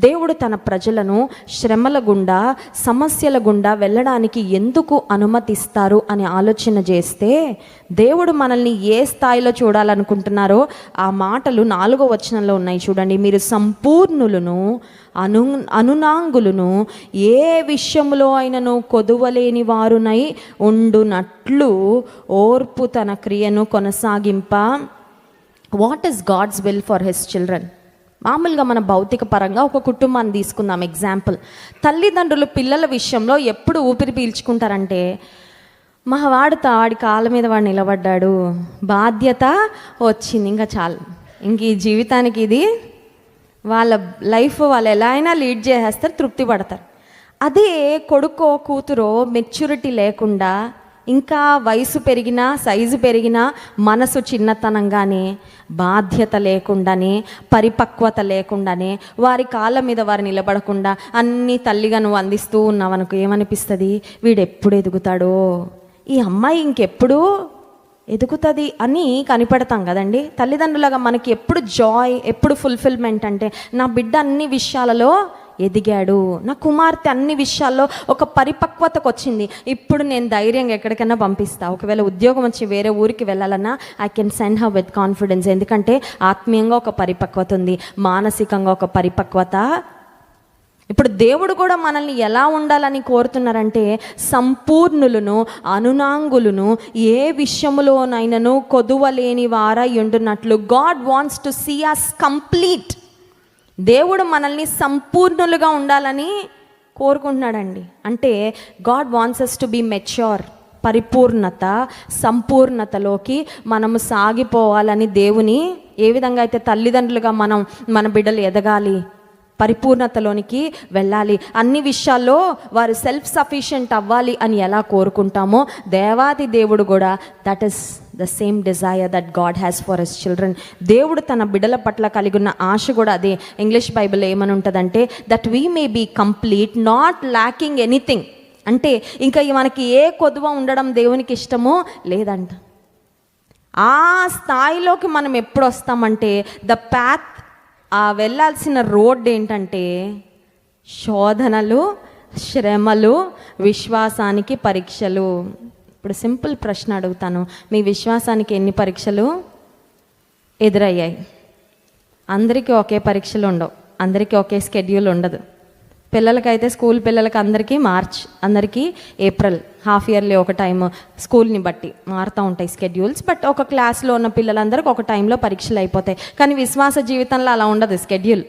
దేవుడు తన ప్రజలను శ్రమల గుండా సమస్యల గుండా వెళ్ళడానికి ఎందుకు అనుమతిస్తారు అని ఆలోచన చేస్తే దేవుడు మనల్ని ఏ స్థాయిలో చూడాలనుకుంటున్నారో ఆ మాటలు నాలుగో వచనంలో ఉన్నాయి చూడండి. మీరు సంపూర్ణులను అను అనునాంగులను ఏ విషయంలో అయినను కొదువలేని వారునై ఉండునట్లు ఓర్పు తన క్రియను కొనసాగింప. What is God's will for his children మామూలుగా మన భౌతిక పరంగా ఒక కుటుంబాన్ని తీసుకుందాం ఎగ్జాంపుల్ తల్లిదండ్రులు పిల్లల విషయంలో ఎప్పుడు ఊపిరి పీల్చుకుంటారంటే మా వాడితో వాడి కాళ్ళ మీద వాడు నిలబడ్డాడు బాధ్యత వచ్చింది ఇంకా చాలు. ఇంక ఈ జీవితానికి ఇది వాళ్ళ లైఫ్ వాళ్ళు ఎలా అయినా లీడ్ చేసేస్తారు తృప్తి పడతారు. అదే కొడుకో కూతురో మెచ్యూరిటీ లేకుండా ఇంకా వయసు పెరిగినా సైజు పెరిగినా మనసు చిన్నతనంగానే బాధ్యత లేకుండానే పరిపక్వత లేకుండానే వారి కాళ్ళ మీద వారు నిలబడకుండా అన్ని తల్లిగా నువ్వు అందిస్తూ ఉన్నావు అనుకో ఏమనిపిస్తుంది? వీడు ఎప్పుడు ఎదుగుతాడో? ఈ అమ్మాయి ఇంకెప్పుడు ఎదుగుతుంది అని కనిపెడతాం కదండి. తల్లిదండ్రులుగా మనకి ఎప్పుడు జాయ్ ఎప్పుడు ఫుల్ఫిల్మెంట్ అంటే నా బిడ్డ అన్ని విషయాలలో ఎదిగాడు. నా కుమార్తె అన్ని విషయాల్లో ఒక పరిపక్వతకు వచ్చింది. ఇప్పుడు నేను ధైర్యంగా ఎక్కడికైనా పంపిస్తా. ఒకవేళ ఉద్యోగం వచ్చి వేరే ఊరికి వెళ్ళాలన్నా I can send her with confidence ఎందుకంటే ఆత్మీయంగా ఒక పరిపక్వత ఉంది. మానసికంగా ఒక పరిపక్వత. ఇప్పుడు దేవుడు కూడా మనల్ని ఎలా ఉండాలని కోరుతున్నారంటే సంపూర్ణులను అనునాంగులను ఏ విషయములోనైనను కొదువలేని వారై ఉండున్నట్లు God wants to see us complete దేవుడు మనల్ని సంపూర్ణులుగా ఉండాలని కోరుకుంటున్నాడండి. అంటే God wants to be mature పరిపూర్ణత సంపూర్ణతలోకి మనము సాగిపోవాలని దేవుని ఏ విధంగా అయితే తల్లిదండ్రులుగా మనం మన బిడ్డలు ఎదగాలి పరిపూర్ణతలోనికి వెళ్ళాలి. అన్ని విషయాల్లో వారు సెల్ఫ్ సఫిషియెంట్ అవ్వాలి అని ఎలా కోరుకుంటామో దేవాది దేవుడు కూడా that is the same desire that God has for us children దేవుడు తన బిడ్డల పట్ల కలిగి ఉన్న ఆశ కూడా అదే. ఇంగ్లీష్ బైబిల్ ఏమని ఉంటుందంటే that we may be complete not lacking anything అంటే ఇంకా మనకి ఏ కొదువ ఉండడం దేవునికి ఇష్టమో లేదంట. ఆ స్థాయిలోకి మనం ఎప్పుడు వస్తామంటే ద ప్యాత్ ఆ వెళ్ళాల్సిన రోడ్ ఏంటంటే శోధనలు శ్రమలు విశ్వాసానికి పరీక్షలు. ఇప్పుడు సింపుల్ ప్రశ్న అడుగుతాను. మీ విశ్వాసానికి ఎన్ని పరీక్షలు? ఎదురయ్యాయి. అందరికీ ఒకే పరీక్షలు ఉండవు. అందరికీ ఒకే స్కెడ్యూల్ ఉండదు. పిల్లలకైతే స్కూల్ పిల్లలకి అందరికీ మార్చ్ అందరికీ ఏప్రిల్ హాఫ్ ఇయర్లీ ఒక టైం స్కూల్ని బట్టి మారుతూ ఉంటాయి స్కెడ్యూల్స్. బట్ ఒక క్లాస్లో ఉన్న పిల్లలందరికీ ఒక టైంలో పరీక్షలు అయిపోతాయి. కానీ విశ్వాస జీవితంలో అలా ఉండదు స్కెడ్యూల్.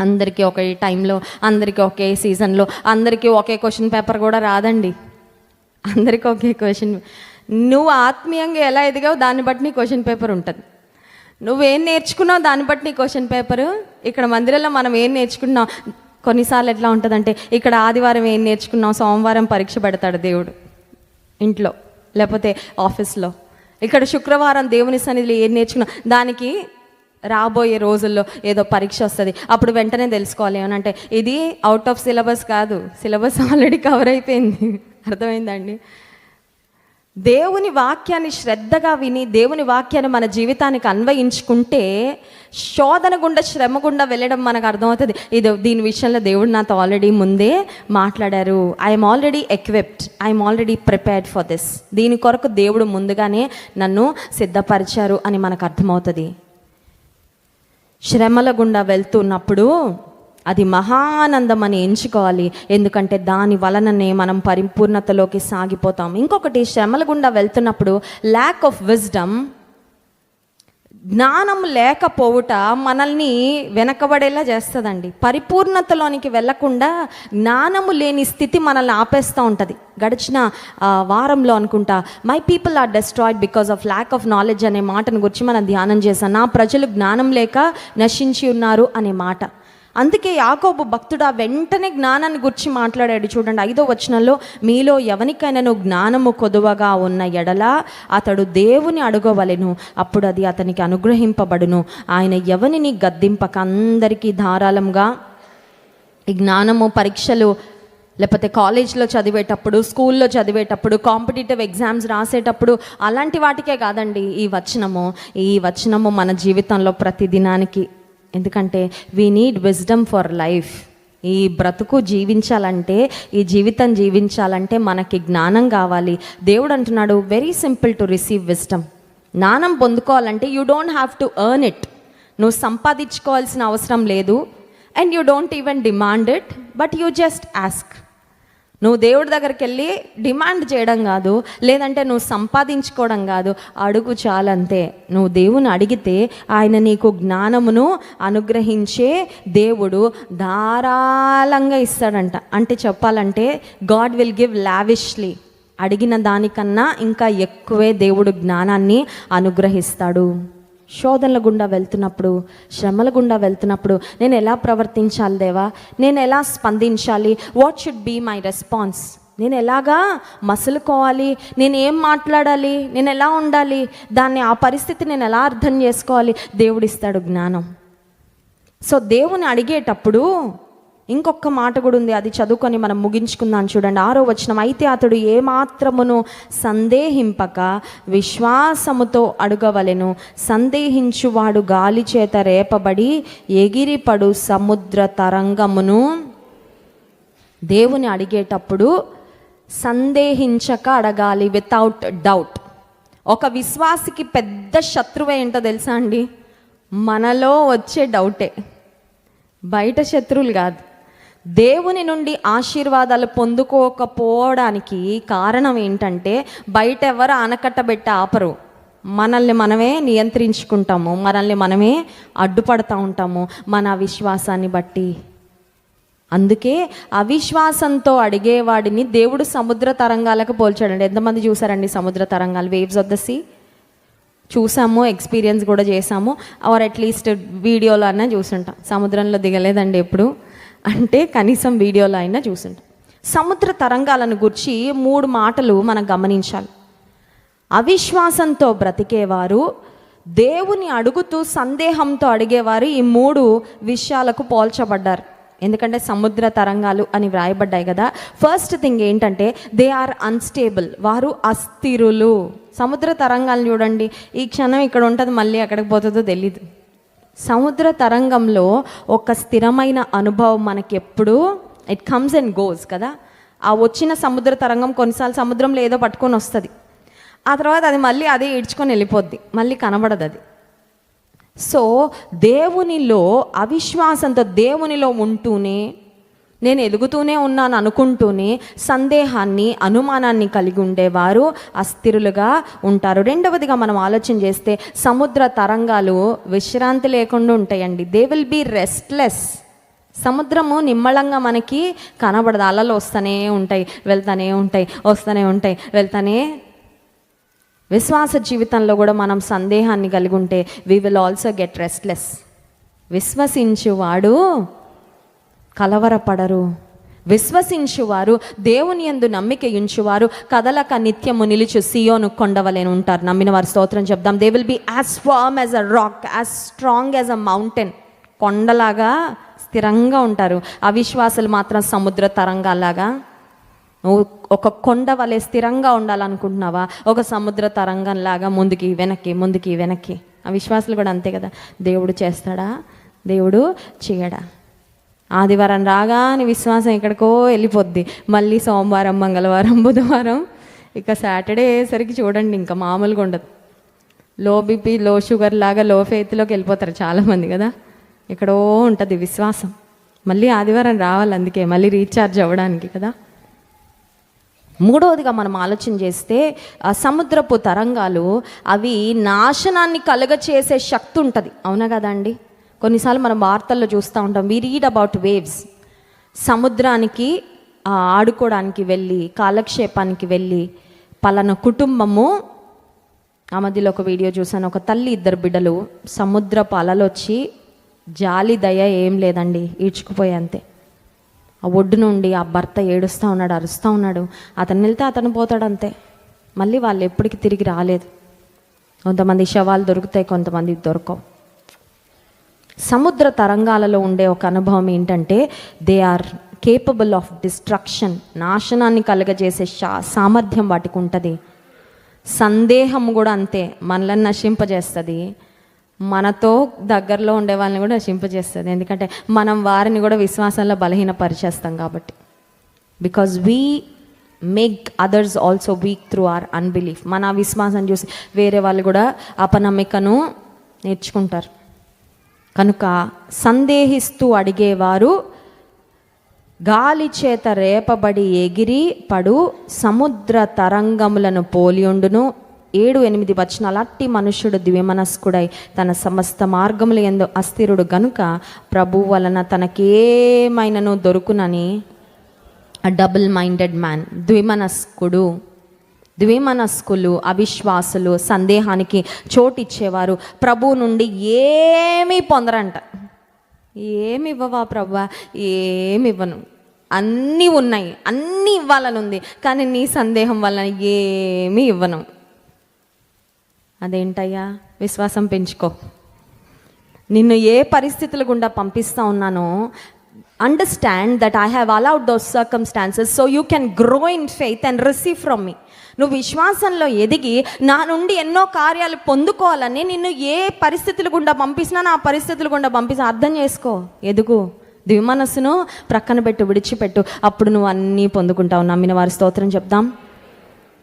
అందరికీ ఒకే టైంలో అందరికీ ఒకే సీజన్లో అందరికీ ఒకే క్వశ్చన్ పేపర్ కూడా రాదండి. అందరికీ ఒకే క్వశ్చన్. నువ్వు ఆత్మీయంగా ఎలా ఎదిగావు దాన్ని బట్టి నీ క్వశ్చన్ పేపర్ ఉంటుంది. నువ్వేం నేర్చుకున్నావు దాన్ని బట్టి నీ క్వశ్చన్ పేపరు? ఇక్కడ మందిరంలో మనం ఏం నేర్చుకున్నాం? కొన్నిసార్లు ఎట్లా ఉంటుందంటే ఇక్కడ ఆదివారం ఏం నేర్చుకున్నాం సోమవారం పరీక్ష పెడతాడు దేవుడు ఇంట్లో లేకపోతే ఆఫీస్లో. ఇక్కడ శుక్రవారం దేవుని సన్నిధిలో ఏం నేర్చుకున్నాం దానికి రాబోయే రోజుల్లో ఏదో పరీక్ష వస్తుంది. అప్పుడు వెంటనే తెలుసుకోవాలి ఏమనంటే ఇది అవుట్ ఆఫ్ సిలబస్ కాదు సిలబస్ ఆల్రెడీ కవర్ అయిపోయింది. అర్థమైందండి దేవుని వాక్యాన్ని శ్రద్ధగా విని దేవుని వాక్యాన్ని మన జీవితానికి అన్వయించుకుంటే శోధన గుండా శ్రమ గుండా వెళ్ళడం మనకు అర్థమవుతుంది. ఇది దీని విషయంలో దేవుడు నాతో ఆల్రెడీ ముందే మాట్లాడారు. I'm already equipped I'm already prepared for this దీని కొరకు దేవుడు ముందుగానే నన్ను సిద్ధపరిచారు అని మనకు అర్థమవుతుంది. శ్రమల గుండా వెళ్తున్నప్పుడు అది మహానందం అని ఎంచుకోవాలి. ఎందుకంటే దాని వలననే మనం పరిపూర్ణతలోకి సాగిపోతాం. ఇంకొకటి శ్రమల గుండా వెళ్తున్నప్పుడు ల్యాక్ ఆఫ్ విజ్డమ్ జ్ఞానం లేకపోవుట మనల్ని వెనకబడేలా చేస్తుందండి. పరిపూర్ణతలోనికి వెళ్ళకుండా జ్ఞానము లేని స్థితి మనల్ని ఆపేస్తూ ఉంటుంది. గడిచిన వారంలో అనుకుంటా my people are destroyed because of lack of knowledge అనే మాటను గురించి మనం ధ్యానం చేశాం. నా ప్రజలు జ్ఞానం లేక నశించి ఉన్నారు అనే మాట. అందుకే యాకోబు భక్తుడు ఆ వెంటనే జ్ఞానాన్ని గురించి మాట్లాడాడు చూడండి ఐదో వచనంలో మీలో ఎవరికైనాను జ్ఞానము కొదువగా ఉన్న ఎడల అతడు దేవుని అడగవలెను అప్పుడు అది అతనికి అనుగ్రహింపబడును. ఆయన ఎవరిని గద్దింపక అందరికీ ధారాళంగా ఈ జ్ఞానము పరీక్షలు లేకపోతే కాలేజ్లో చదివేటప్పుడు స్కూల్లో చదివేటప్పుడు కాంపిటేటివ్ ఎగ్జామ్స్ రాసేటప్పుడు అలాంటి వాటికే కాదండి ఈ వచనము. ఈ వచనము మన జీవితంలో ప్రతి దినానికి ఎందుకంటే we need wisdom for life ఈ బ్రతుకు జీవించాలంటే ఈ జీవితం జీవించాలంటే మనకి జ్ఞానం కావాలి. దేవుడు అంటున్నాడు very simple to receive wisdom జ్ఞానం పొందుకోవాలంటే you don't have to earn it నువ్వు సంపాదించుకోవాల్సిన అవసరం లేదు. And you don't even demand it but you just ask నువ్వు దేవుడి దగ్గరికి వెళ్ళి డిమాండ్ చేయడం కాదు లేదంటే నువ్వు సంపాదించుకోవడం కాదు. అడుగు చాలంతే. నువ్వు దేవుని అడిగితే ఆయన నీకు జ్ఞానమును అనుగ్రహించే దేవుడు ధారాళంగా ఇస్తాడంట. అంటే చెప్పాలంటే గాడ్ విల్ గివ్ లావిష్లీ అడిగిన దానికన్నా ఇంకా ఎక్కువే దేవుడు జ్ఞానాన్ని అనుగ్రహిస్తాడు. శోధనల గుండా వెళ్తున్నప్పుడు శ్రమల గుండా వెళ్తున్నప్పుడు నేను ఎలా ప్రవర్తించాలి దేవా? నేను ఎలా స్పందించాలి? What should be my response నేను ఎలాగా మసులుకోవాలి? నేను ఏం మాట్లాడాలి? నేను ఎలా ఉండాలి? దాన్ని ఆ పరిస్థితి నేను ఎలా అర్థం చేసుకోవాలి? దేవుడిస్తాడు జ్ఞానం. సో దేవుని అడిగేటప్పుడు ఇంకొక మాట కూడా ఉంది అది చదువుకొని మనం ముగించుకుందాం చూడండి. ఆరో వచనం అయితే అతడు ఏమాత్రమును సందేహింపక విశ్వాసముతో అడగవలెను. సందేహించువాడు గాలి చేత రేపబడి ఎగిరిపడు సముద్ర తరంగమును దేవుని అడిగేటప్పుడు సందేహించక అడగాలి వితౌట్ డౌట్ ఒక విశ్వాసికి పెద్ద శత్రువు ఏంటో తెలుసా అండి? మనలో వచ్చే డౌటే బయట శత్రువులు కాదు. దేవుని నుండి ఆశీర్వాదాలు పొందుకోకపోవడానికి కారణం ఏంటంటే బయట ఎవరు ఆనకట్టబెట్టి ఆపరు. మనల్ని మనమే నియంత్రించుకుంటాము మనల్ని మనమే అడ్డుపడతా ఉంటాము మన విశ్వాసాన్ని బట్టి. అందుకే అవిశ్వాసంతో అడిగేవాడిని దేవుడు సముద్ర తరంగాలకు పోల్చాడండి. ఎంతమంది చూసారండి సముద్ర తరంగాలు? వేవ్స్ ఆఫ్ ద సీ చూసాము ఎక్స్పీరియన్స్ కూడా చేసాము. ఆర్ అట్లీస్ట్ వీడియోలో అయినా చూసుంటాం. సముద్రంలో దిగలేదండి ఎప్పుడు. అంటే కనీసం వీడియోలో అయినా చూసిండు. సముద్ర తరంగాలను గురించి మూడు మాటలు మనం గమనించాలి. అవిశ్వాసంతో బ్రతికేవారు దేవుని అడుగుతూ సందేహంతో అడిగేవారు ఈ మూడు విషయాలకు పోల్చబడ్డారు. ఎందుకంటే సముద్ర తరంగాలు అని వ్రాయబడ్డాయి కదా. ఫస్ట్ థింగ్ ఏంటంటే దే ఆర్ అన్స్టేబుల్ వారు అస్థిరులు. సముద్ర తరంగాలు చూడండి. ఈ క్షణం ఇక్కడ ఉంటుంది మళ్ళీ ఎక్కడికి పోతుందో తెలీదు. సముద్ర తరంగంలో ఒక స్థిరమైన అనుభవం మనకి ఎప్పుడు ఇట్ కమ్స్ అండ్ గోస్ కదా. ఆ వచ్చిన సముద్ర తరంగం కొన్నిసార్లు సముద్రంలో ఏదో పట్టుకొని వస్తుంది. ఆ తర్వాత అది మళ్ళీ అదే ఈడ్చుకొని వెళ్ళిపోద్ది. మళ్ళీ కనబడదు అది సో దేవునిలో అవిశ్వాసంతో దేవునిలో ఉంటూనే నేను ఎదుగుతూనే ఉన్నాను అనుకుంటూనే సందేహాన్ని అనుమానాన్ని కలిగి ఉండేవారు అస్థిరులుగా ఉంటారు. రెండవదిగా మనం ఆలోచన చేస్తే సముద్ర తరంగాలు విశ్రాంతి లేకుండా ఉంటాయండి. దే విల్ బీ రెస్ట్లెస్ సముద్రము నిమ్మళంగా మనకి కనబడదు. అలలు వస్తూనే ఉంటాయి వెళ్తూనే ఉంటాయి వస్తూనే ఉంటాయి వెళ్తానే విశ్వాస జీవితంలో కూడా మనం సందేహాన్ని కలిగి ఉంటే we will also get restless విశ్వసించువాడు కలవరపడరు. విశ్వసించువారు దేవుని యందు నమ్మిక ఉంచువారు కదలక నిత్యము నిలుచు సియోను కొండవలేని ఉంటారు. నమ్మిన వారు స్తోత్రం చెప్దాం. They will be as firm as a rock as strong as a mountain కొండలాగా స్థిరంగా ఉంటారు. అవిశ్వాసులు మాత్రం సముద్ర తరంగాలాగా నువ్వు ఒక కొండ వలె స్థిరంగా ఉండాలనుకుంటున్నావా? ఒక సముద్ర తరంగంలాగా ముందుకి వెనక్కి ముందుకి వెనక్కి. ఆ కూడా అంతే కదా? దేవుడు చేస్తాడా? దేవుడు చేయడా? ఆదివారం రాగానే విశ్వాసం ఎక్కడికో వెళ్ళిపోద్ది. మళ్ళీ సోమవారం మంగళవారం బుధవారం. ఇక సాటర్డే అయ్యేసరికి చూడండి ఇంకా మామూలుగా ఉండదు. లో బీపీ లో షుగర్ లాగా లో ఫెయిత్లోకి వెళ్ళిపోతారు చాలామంది కదా. ఎక్కడో ఉంటుంది విశ్వాసం. మళ్ళీ ఆదివారం రావాలి అందుకే మళ్ళీ రీఛార్జ్ అవ్వడానికి కదా. మూడవదిగా మనం ఆలోచన చేస్తే ఆ సముద్రపు తరంగాలు అవి నాశనాన్ని కలుగ చేసే శక్తి ఉంటుంది. అవునా కదండి కొన్నిసార్లు మనం వార్తల్లో చూస్తూ ఉంటాం వి రీడ్ అబౌట్ వేవ్స్ సముద్రానికి ఆడుకోవడానికి వెళ్ళి కాలక్షేపానికి వెళ్ళి పలానా కుటుంబము ఆ మధ్యలో ఒక వీడియో చూసాను ఒక తల్లి ఇద్దరు బిడ్డలు సముద్రపు అలలు వచ్చి జాలి దయ ఏం లేదండి ఈడ్చుకుపోయి అంతే. ఆ ఒడ్డు నుండి ఆ భర్త ఏడుస్తూ ఉన్నాడు అరుస్తూ ఉన్నాడు అతను వెళ్తే అతను పోతాడు అంతే. మళ్ళీ వాళ్ళు ఎప్పటికి తిరిగి రాలేదు. కొంతమంది శవాలు దొరుకుతాయి కొంతమంది దొరకవు. సముద్ర తరంగాలలో ఉండే ఒక అనుభవం ఏంటంటే they are capable of destruction నాశనాన్ని కలగజేసే శా సామర్థ్యం వాటికి ఉంటుంది. సందేహం కూడా అంతే. మనల్ని నశింపజేస్తుంది. మనతో దగ్గరలో ఉండే వాళ్ళని కూడా నశింపజేస్తుంది. ఎందుకంటే మనం వారిని కూడా విశ్వాసంలో బలహీనపరిచేస్తాం కాబట్టి. Because we make others also weak through our unbelief మన విశ్వాసం చూసి వేరే వాళ్ళు కూడా అపనమ్మికను నేర్చుకుంటారు. కనుక సందేహిస్తూ అడిగేవారు గాలి చేత రేపబడి ఎగిరి పడు సముద్ర తరంగములను పోలియుండును ఏడు ఎనిమిది వచనాలు. అట్టి మనుష్యుడు ద్విమనస్కుడై తన సమస్త మార్గములు ఎందు అస్థిరుడు గనుక ప్రభు వలన తనకేమైనను దొరుకునని డబుల్ మైండెడ్ మ్యాన్ ద్విమనస్కుడు. ద్విమనస్కులు అవిశ్వాసులు సందేహానికి చోటిచ్చేవారు. ప్రభు నుండి ఏమీ పొందరంట. ఏమి ఇవ్వవా ప్రభా ఏమి ఇవ్వను అన్నీ ఉన్నాయి. అన్నీ ఇవ్వాలని ఉంది కానీ నీ సందేహం వలన ఏమీ ఇవ్వను. అదేంటయ్యా? విశ్వాసం పెంచుకో. నిన్ను ఏ పరిస్థితుల గుండా పంపిస్తా ఉన్నానో understand that I have allowed those circumstances so you can grow in faith and receive from me నువ్వు విశ్వాసంలో ఎదిగి నా నుండి ఎన్నో కార్యాలు పొందుకోవాలని నిన్ను ఏ పరిస్థితుల గుండా పంపిస్తున్నా నా పరిస్థితుల గుండా పంపిస్తా అర్థం చేసుకో. ఎదుగు. దివిమనస్సును ప్రక్కన పెట్టు విడిచిపెట్టు. అప్పుడు నువ్వు అన్నీ పొందుకుంటావు. నమ్మిన వారి స్తోత్రం చెప్దాం.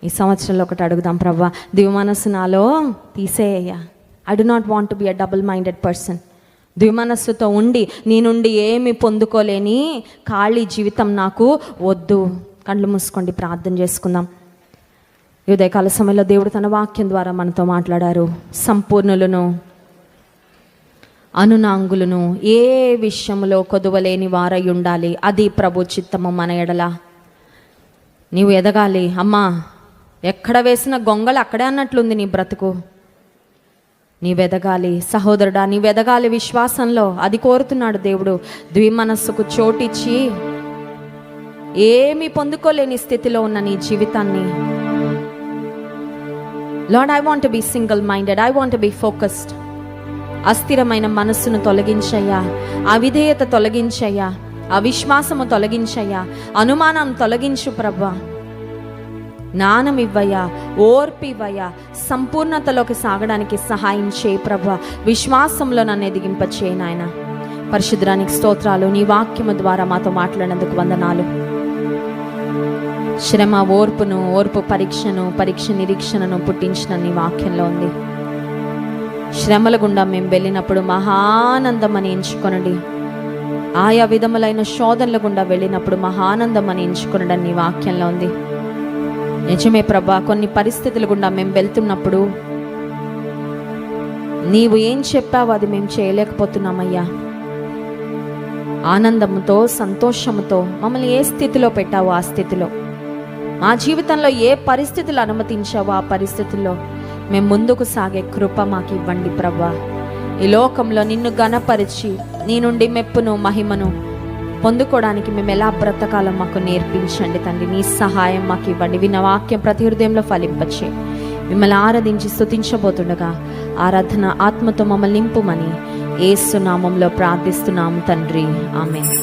ఈ సంవత్సరంలో ఒకటి అడుగుదాం ప్రభా దివిమనస్సు నాలో తీసేయ్యా. I do not want be a double minded person ద్విమనస్సుతో ఉండి నీ నుండి ఏమి పొందుకోలేని ఖాళీ జీవితం నాకు వద్దు. కళ్ళు మూసుకోండి ప్రార్థన చేసుకుందాం. ఉదయకాల సమయంలో దేవుడు తన వాక్యం ద్వారా మనతో మాట్లాడారు. సంపూర్ణులను అనునాంగులను ఏ విషయంలో కొదువలేని వారై ఉండాలి. అది ప్రభు చిత్తము మన ఎడల. నీవు ఎదగాలి. అమ్మా ఎక్కడ వేసిన గొంగళి అక్కడే అన్నట్లుంది నీ బ్రతుకు. నీవెదగాలి సహోదరుడా నీవెదగాలి విశ్వాసంలో. అది కోరుతున్నాడు దేవుడు. ద్విమనస్సుకు చోటిచ్చి ఏమి పొందుకోలేని స్థితిలో ఉన్న నీ జీవితాన్ని. Lord I want be single minded I want be focused అస్థిరమైన మనస్సును తొలగించయ్యా. అవిధేయత తొలగించయ్యా. అవిశ్వాసము తొలగించయ్యా. అనుమానం తొలగించు ప్రభా. జ్ఞానం ఇవ్వయ్యా ఓర్పివయ్యా సంపూర్ణతలోకి సాగడానికి సహాయం చేయి ప్రభా. విశ్వాసంలో నన్ను ఎదిగింపచేయి నాయన. పరిశుద్రానికి స్తోత్రాలు నీ వాక్యము ద్వారా మాతో మాట్లాడినందుకు వందనాలు. శ్రమ ఓర్పును ఓర్పు పరీక్షను పరీక్ష నిరీక్షణను పుట్టించిన నీ వాక్యంలో ఉంది. శ్రమల గుండా మేము వెళ్ళినప్పుడు మహానందం అని ఎంచుకొనండి. ఆయా విధములైన శోధనల గుండా వెళ్ళినప్పుడు మహానందం అని ఎంచుకొనడం నీ వాక్యంలో ఉంది. నిజమే ప్రభా కొన్ని పరిస్థితుల గుండా మేము వెళ్తున్నప్పుడు నీవు ఏం చెప్పావు అది మేము చేయలేకపోతున్నామయ్యా. ఆనందంతో సంతోషంతో మమ్మల్ని ఏ స్థితిలో పెట్టావు ఆ స్థితిలో. మా జీవితంలో ఏ పరిస్థితులు అనుమతించావో ఆ పరిస్థితుల్లో మేము ముందుకు సాగే కృప మాకు ఇవ్వండి ప్రభా. ఈ లోకంలో నిన్ను గనపరిచి నీ నుండి మెప్పును మహిమను పొందుకోవడానికి మేము ఎలా బ్రతకాలో మాకు నేర్పించండి తండ్రి. నీ సహాయం మాకు ఇవ్వండి. విన్న వాక్యం ప్రతి హృదయంలో ఫలింపచ్చే మిమ్మల్ని ఆరాధించి స్థుతించబోతుండగా ఆరాధన ఆత్మతో మమ్మల్ని నింపుమని ఏసునామంలో ప్రార్థిస్తున్నాం తండ్రి. ఆమె